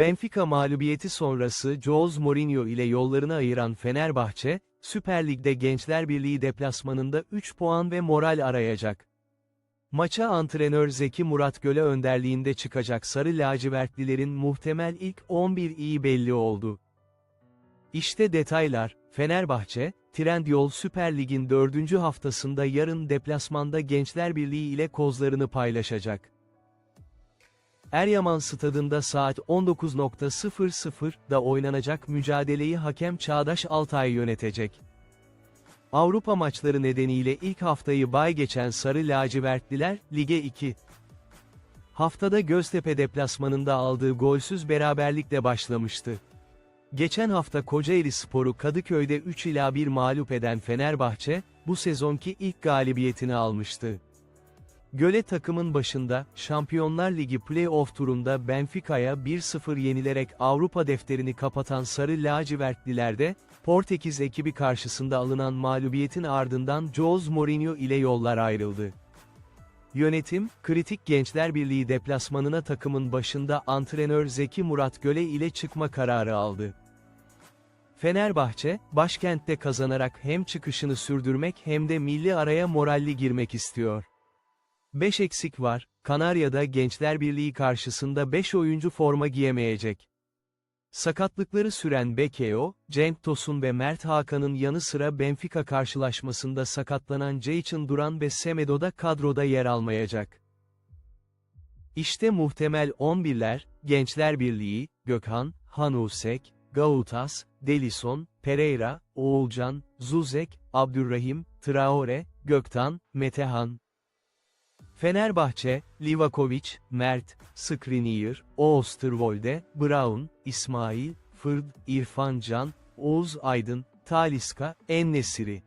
Benfica mağlubiyeti sonrası Jose Mourinho ile yollarını ayıran Fenerbahçe, Süper Lig'de Gençler Birliği deplasmanında 3 puan ve moral arayacak. Maça antrenör Zeki Murat Göle önderliğinde çıkacak Sarı Lacivertlilerin muhtemel ilk 11 iyi belli oldu. İşte detaylar, Fenerbahçe, Trendyol Süper Lig'in 4. haftasında yarın deplasmanda Gençler Birliği ile kozlarını paylaşacak. Eryaman Stadında saat 19.00'da oynanacak mücadeleyi hakem Çağdaş Altay yönetecek. Avrupa maçları nedeniyle ilk haftayı bay geçen Sarı Lacivertliler, Lige 2. Haftada Göztepe deplasmanında aldığı golsüz beraberlikle başlamıştı. Geçen hafta Kocaeli Sporu Kadıköy'de 3 ila 1 mağlup eden Fenerbahçe, bu sezonki ilk galibiyetini almıştı. Göle takımın başında, Şampiyonlar Ligi play-off turunda Benfica'ya 1-0 yenilerek Avrupa defterini kapatan Sarı Lacivertliler de, Portekiz ekibi karşısında alınan mağlubiyetin ardından Jose Mourinho ile yollar ayrıldı. Yönetim, kritik Gençler Birliği deplasmanına takımın başında antrenör Zeki Murat Göle ile çıkma kararı aldı. Fenerbahçe, başkentte kazanarak hem çıkışını sürdürmek hem de milli araya moralli girmek istiyor. 5 eksik var, Kanarya'da Gençler Birliği karşısında 5 oyuncu forma giyemeyecek. Sakatlıkları süren Bekeo, Cenk Tosun ve Mert Hakan'ın yanı sıra Benfica karşılaşmasında sakatlanan Ceyçin Duran ve Semedo da kadroda yer almayacak. İşte muhtemel 11'ler, Gençler Birliği, Gökhan, Hanusek, Gautas, Delison, Pereira, Oğulcan, Zuzek, Abdurrahim, Traore, Göktan, Metehan. Fenerbahçe, Livakovic, Mert, Skriniar, Oosterwolde, Brown, İsmail, Fırd, İrfan Can, Oğuz Aydın, Taliska, Ennesiri.